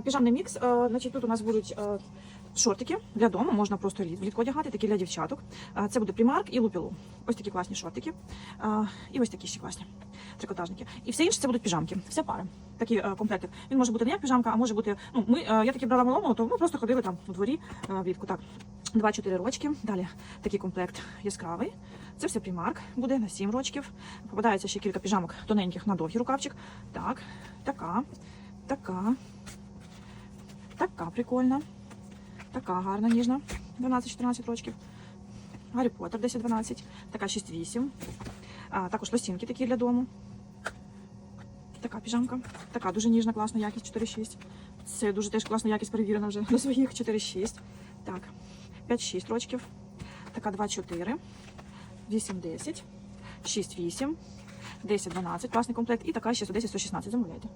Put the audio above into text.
Піжамний мікс. е, Значить, тут у нас будуть е, шортики для дому, можна просто влітку одягати, такі для дівчаток. Це буде примарк і лупілу. Ось такі класні шортики. І ось такі ще класні трикотажники. І все інше це будуть піжамки. Вся пара. Такі е, комплекти. Він може бути не як піжамка, а може бути. Ну, ми, я такі брала малому, то ми просто ходили там у дворі влітку. Так. 2-4 рочки. Далі такий комплект яскравий. Це все примарк буде на 7 рочків. Попадається ще кілька піжамок тоненьких на довгий рукавчик. Так, така, така, така прикольна. Така гарна, ніжна. 12-14 рочків. Гаррі Поттер 10-12. Така 6-8. А, також лосінки такі для дому. Така піжамка. Така дуже ніжна, класна якість 4-6. Це дуже теж класна якість перевірена вже на своїх 4-6. Так, 5-6 рочків. Така 2-4. 8-10. 6-8. 10-12. Класний комплект. І така ще 110-116. Замовляйте.